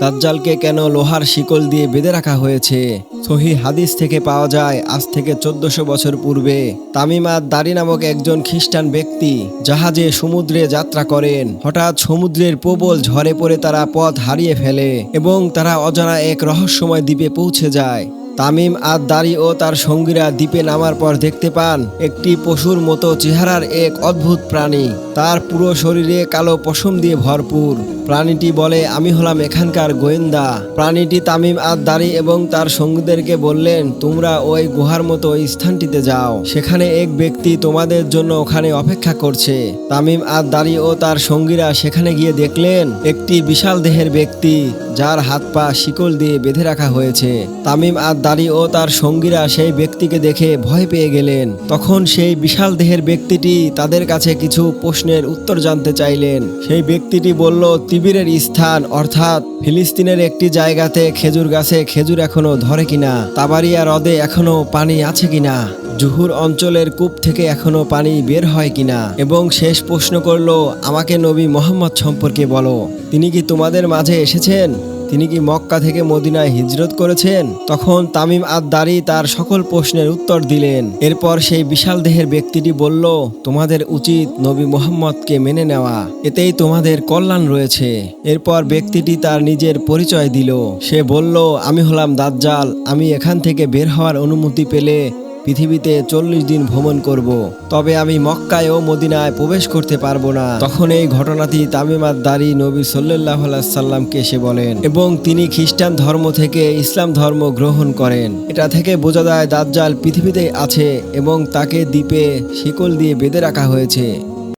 দাজ্জালকে কেন লোহার শিকল দিয়ে বেঁধে রাখা হয়েছে? সহি হাদিস থেকে পাওয়া যায়, আজ থেকে চোদ্দশো বছর পূর্বে তামিমাদ দারি নামক একজন খ্রিস্টান ব্যক্তি জাহাজে সমুদ্রে যাত্রা করেন। হঠাৎ সমুদ্রের প্রবল ঝরে পড়ে তারা পথ হারিয়ে ফেলে এবং তারা অজানা এক রহস্যময় দ্বীপে পৌঁছে যায়। তামিম আর দাড়ি ও তার সঙ্গীরা দ্বীপে নামার পর দেখতে পান একটি পশুর মতো চেহারার এক অদ্ভুত প্রাণী। তার পুরো শরীরে কালো পশম দিয়ে ভরপুর। প্রাণীটি বলে, আমি হলাম এখানকার গোয়েন্দা। প্রাণীটি তামিম আর দাড়ি এবং তার সঙ্গীদেরকে বললেন, তোমরা ওই গুহার মতো ওই স্থানটিতে যাও। সেখানে এক ব্যক্তি তোমাদের জন্য ওখানে অপেক্ষা করছে। তামিম আর দাড়ি ও তার সঙ্গীরা সেখানে গিয়ে দেখলেন, একটি বিশাল দেহের ব্যক্তি। যার হাত পা শিকল দিয়ে বেঁধে রাখা হয়েছে। তামিম আর দাড়ি ও তার সঙ্গীরা সেই ব্যক্তিকে দেখে ভয় পেয়ে গেলেন। তখন সেই বিশাল দেহের ব্যক্তিটি তাদের কাছে কিছু প্রশ্নের উত্তর জানতে চাইলেন। সেই ব্যক্তিটি বলল, তিবিরের স্থান, অর্থাৎ ফিলিস্তিনের একটি জায়গাতে খেজুর গাছে খেজুর এখনও ধরে কিনা? তাবারিয়া হ্রদে এখনও পানি আছে কিনা? জুহুর অঞ্চলের কূপ থেকে এখনও পানি বের হয় কিনা? এবং শেষ প্রশ্ন করল, আমাকে নবী মোহাম্মদ সম্পর্কে বলো। তিনি কি তোমাদের মাঝে এসেছেন? তিনি কি মক্কা থেকে মদিনায় হিজরত করেছেন? তখন তামিম আদ দারি তার সকল প্রশ্নের উত্তর দিলেন। এরপর সেই বিশাল দেহের ব্যক্তিটি বলল, তোমাদের উচিত নবী মোহাম্মদকে মেনে নেওয়া। এতেই তোমাদের কল্যাণ রয়েছে। এরপর ব্যক্তিটি তার নিজের পরিচয় দিল। সে বলল, আমি হলাম দাজ্জাল। আমি এখান থেকে বের হওয়ার অনুমতি পেলে পৃথিবীতে চল্লিশ দিন ভ্রমণ করব। তবে আমি মক্কায় ও মদিনায় প্রবেশ করতে পারব না। তখন এই ঘটনাটি তামিমার দারি নবী সাল্লাহ সাল্লামকে এসে বলেন, এবং তিনি খ্রিস্টান ধর্ম থেকে ইসলাম ধর্ম গ্রহণ করেন। এটা থেকে বোঝা যায় দাজ্জাল পৃথিবীতে আছে এবং তাকে দ্বীপে শিকল দিয়ে বেঁধে রাখা হয়েছে।